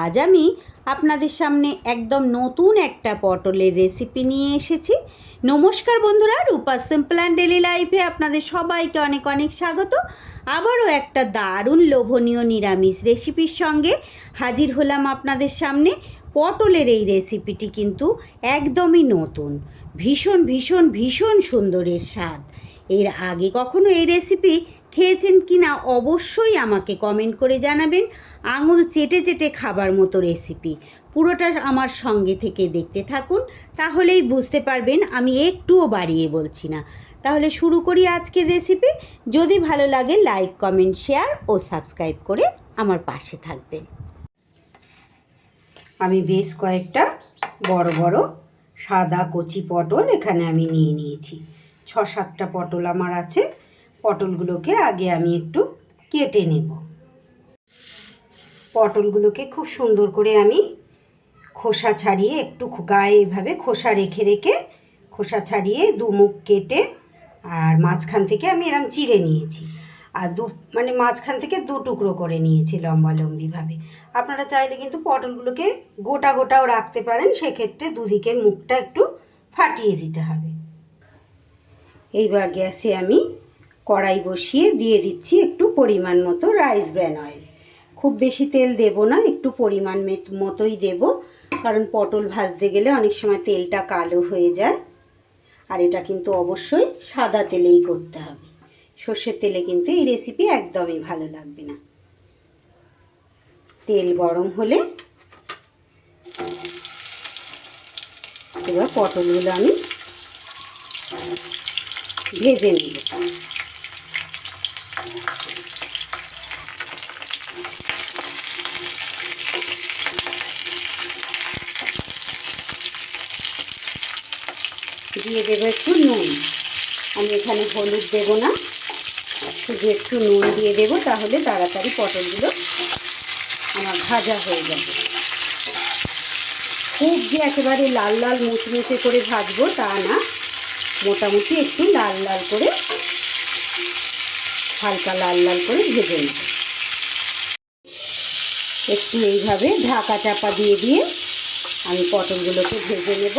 আজ আমি আপনাদের সামনে একদম নতুন একটা পটলের রেসিপি নিয়ে এসেছি। নমস্কার বন্ধুরা, রূপা সিম্পল অ্যান্ড ডেলি লাইফে আপনাদের সবাইকে অনেক অনেক স্বাগত। আবারও একটা দারুণ লোভনীয় নিরামিষ রেসিপির সঙ্গে হাজির হলাম আপনাদের সামনে। পটলের এই রেসিপিটি কিন্তু একদমই নতুন। ভীষণ ভীষণ ভীষণ সুন্দরের স্বাদ। এর আগে কখনো এই রেসিপি খেয়েছেন কি না অবশ্যই আমাকে কমেন্ট করে জানাবেন। আঙুল চেটে চেটে খাবার মতো রেসিপি পুরোটা আমার সঙ্গে থেকে দেখতে থাকুন, তাহলেই বুঝতে পারবেন আমি একটুও বাড়িয়ে বলছি না। তাহলে শুরু করি আজকের রেসিপি যদি ভালো লাগে লাইক কমেন্ট শেয়ার ও সাবস্ক্রাইব করে আমার পাশে থাকবেন। আমি বেশ কয়েকটা বড় বড় সাদা কচি পটল এখানে আমি নিয়ে নিয়েছি। ছ সাতটা পটল আমার আছে। পটলগুলোকে আগে আমি একটু কেটে নেব। পটলগুলোকে খুব সুন্দর করে আমি খোসা ছাড়িয়ে একটু গায়ে এভাবে খোসা রেখে রেখে খোসা ছাড়িয়ে দু মুখ কেটে আর মাঝখান থেকে আমি এরম চিড়ে নিয়েছি। আর দু মানে মাঝখান থেকে দু টুকরো করে নিয়েছি লম্বা লম্বিভাবে আপনারা চাইলে কিন্তু পটলগুলোকে গোটা গোটাও রাখতে পারেন। সেক্ষেত্রে দুদিকের মুখটা একটু ফাটিয়ে দিতে হবে। এইবার গ্যাসে আমি কড়াই বসিয়ে দিয়ে দিচ্ছি একটু পরিমাণ মতো রাইস ব্র্যান অয়েল। খুব বেশি তেল দেব না, একটু পরিমাণ মেত- মতোই দেব, কারণ পটল ভাজতে গেলে অনেক সময় তেলটা কালো হয়ে যায়। আর এটা কিন্তু অবশ্যই সাদা তেলেই করতে হবে। সর্ষের তেলে কিন্তু এই রেসিপি একদমই ভালো লাগবে না। তেল গরম হলে এবার পটলগুলো আমি ভেজে নেব। দিয়ে দেবো একটু নুন। আমি এখানে হলুদ দেব না। শুধু একটু নুন দিয়ে দেবো, তাহলে তাড়াতাড়ি পটলগুলো আমার ভাজা হয়ে যাবে। খুব যে একেবারে লাল লাল মুচমুচে করে ভাজবো তা না। মোটামুটি একটু লাল লাল করে, হালকা লাল লাল করে ভেজে নেব একটু এইভাবে ঢাকা চাপা দিয়ে দিয়ে আমি পটলগুলোকে ভেজে নেব।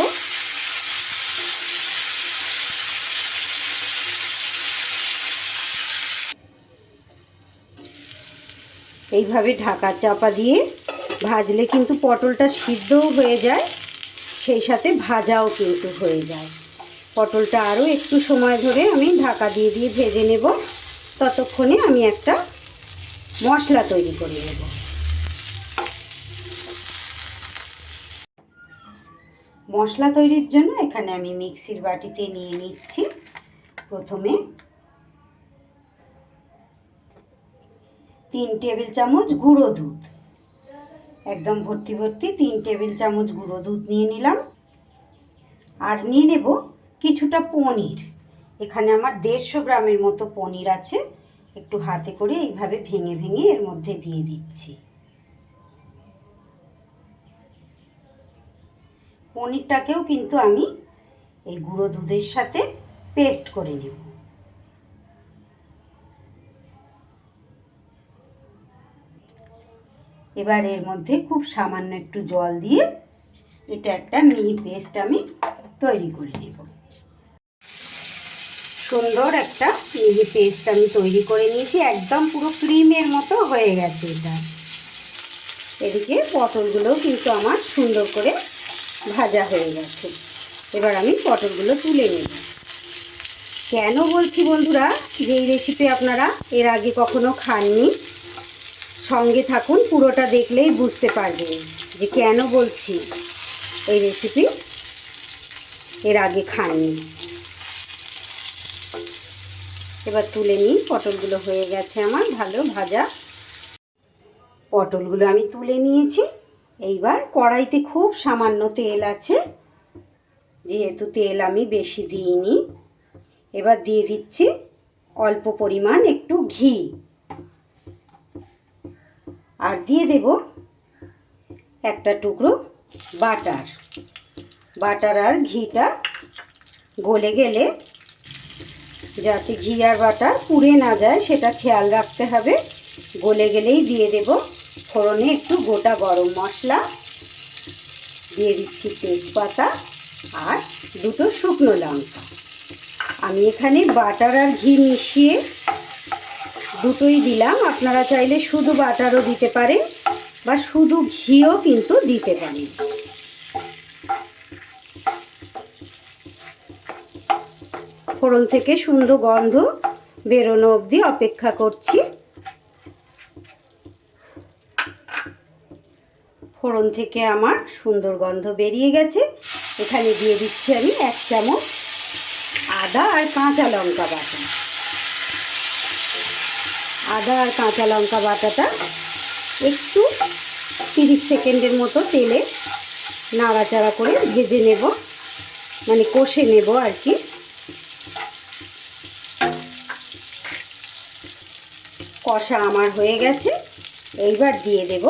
এইভাবে ঢাকা চাপা দিয়ে ভাজলে কিন্তু পটলটা সিদ্ধও হয়ে যায়, সেই সাথে ভাজাও কিন্তু হয়ে যায়। পটলটা আরও একটু সময় ধরে আমি ঢাকা দিয়ে দিয়ে ভেজে নেব। ততক্ষণে আমি একটা মশলা তৈরি করে নেব। মশলা তৈরির জন্য এখানে আমি মিক্সির বাটিতে নিয়ে নিচ্ছি। প্রথমে তিন টেবিল চামচ গুঁড়ো দুধ। একদম ভর্তি ভর্তি তিন টেবিল চামচ গুঁড়ো দুধ নিয়ে নিলাম। আর নিয়ে নেব কিছুটা পনির। এখানে আমার দেড়শো গ্রামের মতো পনির আছে। একটু হাতে করে এইভাবে ভেঙে ভেঙে এর মধ্যে দিয়ে দিচ্ছি। পনিরটাকেও কিন্তু আমি এই গুঁড়ো দুধের সাথে পেস্ট করে নেব। এবার এর মধ্যে খুব সামান্য একটু জল দিয়ে এটা একটা মিহি পেস্ট আমি তৈরি করে নেব। সুন্দর একটা মিহি পেস্ট আমি তৈরি করে নিয়েছি। একদম পুরো ক্রিমের মতো হয়ে গেছে এটা। এদিকে পটলগুলোও কিন্তু আমার সুন্দর করে ভাজা হয়ে গেছে। এবার আমি পটলগুলো তুলে নেব কেন বলছি বন্ধুরা যে এই রেসিপি আপনারা এর আগে কখনো খাননি, সঙ্গে থাকুন, পুরোটা দেখলেই বুঝতে পারবেন যে কেন বলছি এই রেসিপি এর আগে খাননি। এবার তুলে নিই, পটলগুলো হয়ে গেছে আমার ভালো ভাজা। পটলগুলো আমি তুলে নিয়েছি। এইবার কড়াইতে খুব সামান্য তেল আছে, যেহেতু তেল আমি বেশি দিইনি। এবার দিয়ে দিচ্ছি অল্প পরিমাণ একটু ঘি। আর দিয়ে দেব একটা টুকরো বাটার। বাটার আর ঘিটা গলে গেলে যাতে ঘি আর বাটার পুড়ে না যায়, সেটা খেয়াল রাখতে হবে। গলে গেলেই দিয়ে দেব। ফোড়নে একটু গোটা গরম মশলা। দিয়ে দিচ্ছি তেজপাতা আর দুটো শুকনো লঙ্কা। আমি এখানে বাটার আর ঘি মিশিয়ে দুটোই দিলাম। আপনারা চাইলে শুধু বাটারও দিতে পারেন বা শুধু ঘিও কিন্তু দিতে পারেন। ফোড়ন থেকে সুন্দর গন্ধ বেরোনো অবধি অপেক্ষা করছি। ফোড়ন থেকে আমার সুন্দর গন্ধ বেরিয়ে গেছে। এখানে দিয়ে দিচ্ছি আমি এক চামচ আদা আর কাঁচা লঙ্কা বাটা। আদা আর কাঁচা লঙ্কা বাটাটা একটু তিরিশ সেকেন্ডের মতো তেলে নাড়াচাড়া করে ভেজে নেব মানে কষে নেব আর কি। কষা আমার হয়ে গেছে। এইবার দিয়ে দেব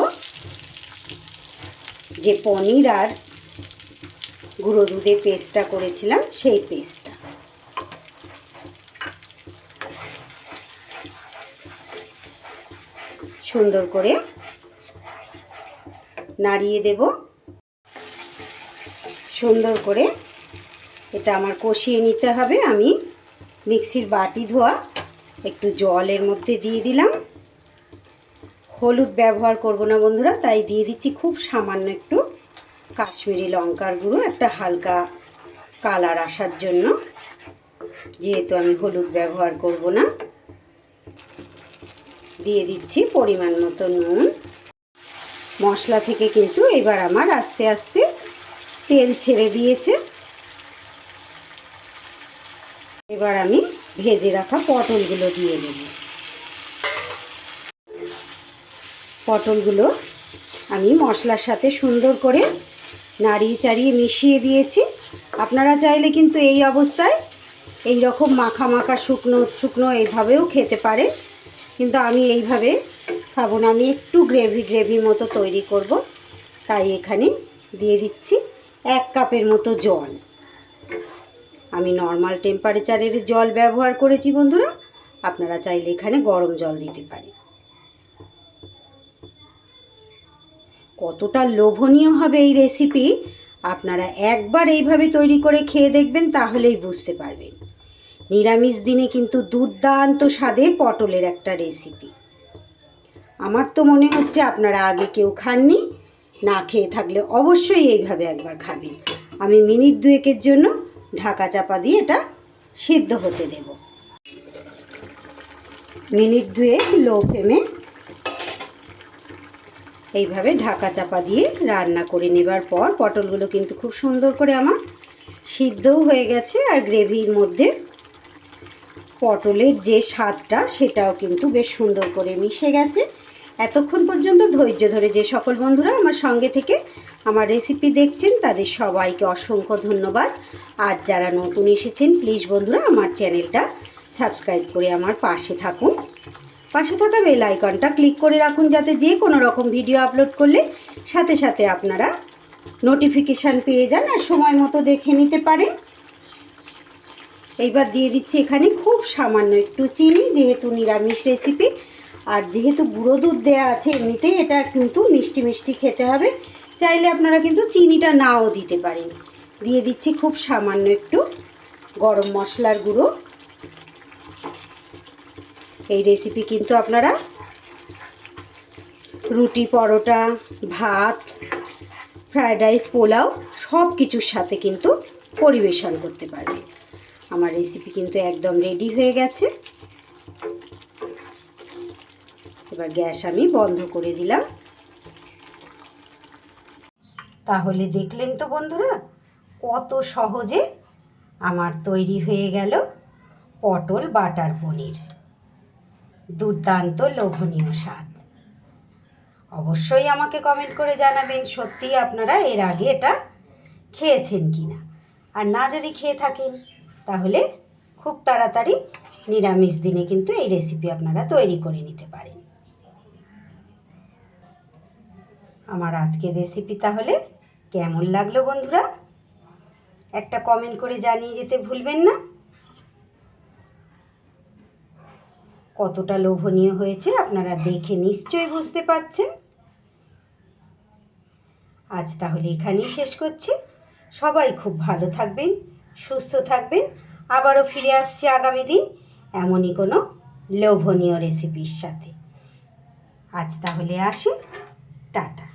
যে পনির আর গুঁড়ো দুধে পেস্টটা করেছিলাম, সেই পেস্টটা। সুন্দর করে নাড়িয়ে দেব। সুন্দর করে এটা আমার কষিয়ে নিতে হবে। আমি মিক্সির বাটি ধোয়া একটু জলের মধ্যে দিয়ে দিলাম। হলুদ ব্যবহার করব না বন্ধুরা, তাই দিয়ে দিচ্ছি খুব সামান্য একটু কাশ্মীরি লঙ্কার গুঁড়ো, একটা হালকা কালার আসার জন্য। যেহেতু আমি হলুদ ব্যবহার করব না, দিয়ে দিচ্ছি পরিমাণ মতো নুন। মশলা থেকে কিন্তু এবার আমার আস্তে আস্তে তেল ছেড়ে দিয়েছে। এবার আমি ভেজে রাখা পটলগুলো দিয়ে দেব পটলগুলো আমি মশলার সাথে সুন্দর করে নাড়িয়ে চাড়িয়ে মিশিয়ে দিয়েছি। আপনারা চাইলে কিন্তু এই অবস্থায় এই রকম মাখা মাখা শুকনো শুকনো এইভাবেও খেতে পারেন। কিন্তু আমি এইভাবে খাব না, আমি একটু গ্রেভি গ্রেভি মতো তৈরি করব। তাই এখানে দিয়ে দিচ্ছি এক কাপের মতো জল। আমি নর্মাল টেম্পারেচারের জল ব্যবহার করেছি বন্ধুরা। আপনারা চাইলে এখানে গরম জল দিতে পারেন। কতটা লোভনীয় হবে এই রেসিপি আপনারা একবার এইভাবে তৈরি করে খেয়ে দেখবেন, তাহলেই বুঝতে পারবেন। নিরামিষ দিনে কিন্তু দুর্দান্ত স্বাদের পটলের একটা রেসিপি আমার তো মনে হচ্ছে আপনারা আগে কেউ খাননি, না খেয়ে থাকলে অবশ্যই এইভাবে একবার খাবেন। আমি মিনিট দুয়েকের জন্য ঢাকা চাপা দিয়ে এটা সিদ্ধ হতে দেব। মিনিট দুয়েক লো ফ্লেমে এইভাবে ঢাকা চাপা দিয়ে রান্না করে নেবার পর পটলগুলো কিন্তু খুব সুন্দর করে আমার সিদ্ধও হয়ে গেছে আর গ্রেভির মধ্যে পটলের যে স্বাদটা সেটাও কিন্তু বেশ সুন্দর করে মিশে গেছে। এতক্ষণ পর্যন্ত ধৈর্য ধরে যে সকল বন্ধুরা আমার সঙ্গে থেকে আমার রেসিপি দেখছেন তাদের সবাইকে অসংখ্য ধন্যবাদ। আর যারা নতুন এসেছেন প্লিজ বন্ধুরা আমার চ্যানেলটা সাবস্ক্রাইব করে আমার পাশে থাকুন। পাশে থাকা বেল আইকনটা ক্লিক করে রাখুন যাতে যে কোনো রকম ভিডিও আপলোড করলে সাথে সাথে আপনারা নোটিফিকেশান পেয়ে যান আর সময় মতো দেখে নিতে পারেন। এইবার দিয়ে দিচ্ছি এখানে খুব সামান্য একটু চিনি, যেহেতু নিরামিষ রেসিপি আর যেহেতু গুঁড়ো দুধ দেওয়া আছে, এমনিতেই এটা কিন্তু মিষ্টি মিষ্টি খেতে হবে। চাইলে আপনারা কিন্তু চিনিটা নাও দিতে পারেন। দিয়ে দিচ্ছি খুব সামান্য একটু গরম মশলার গুঁড়ো। এই রেসিপি কিন্তু আপনারা রুটি, পরোটা, ভাত ফ্রায়েড রাইস পোলাও সব কিছুর সাথে কিন্তু পরিবেশন করতে পারবে আমার রেসিপি কিন্তু একদম রেডি হয়ে গেছে। এবার গ্যাস আমি বন্ধ করে দিলাম। তাহলে দেখলেন তো বন্ধুরা, কত সহজে আমার তৈরি হয়ে গেল পটল বাটার পনির। দুর্দান্ত লোভনীয় স্বাদ। অবশ্যই আমাকে কমেন্ট করে জানাবেন সত্যিই আপনারা এর আগে এটা খেয়েছেন কি না আর না যদি খেয়ে থাকেন, তাহলে খুব তাড়াতাড়ি নিরামিষ দিনে কিন্তু এই রেসিপি আপনারা তৈরি করে নিতে পারেন। আমার আজকের রেসিপি তাহলে কেমন লাগল বন্ধুরা? একটা কমেন্ট করে জানিয়ে যেতে ভুলবেন না। কতটা লোভনীয় হয়েছে আপনারা দেখে নিশ্চয়ই বুঝতে পারছেন। আজ তাহলে এখানেই শেষ করছি। সবাই খুব ভালো থাকবেন, সুস্থ থাকবেন। আবারও ফিরে আসছি আগামী দিন এমনই কোনো লোভনীয় রেসিপির সাথে। আজ তাহলে আসি। টাটা।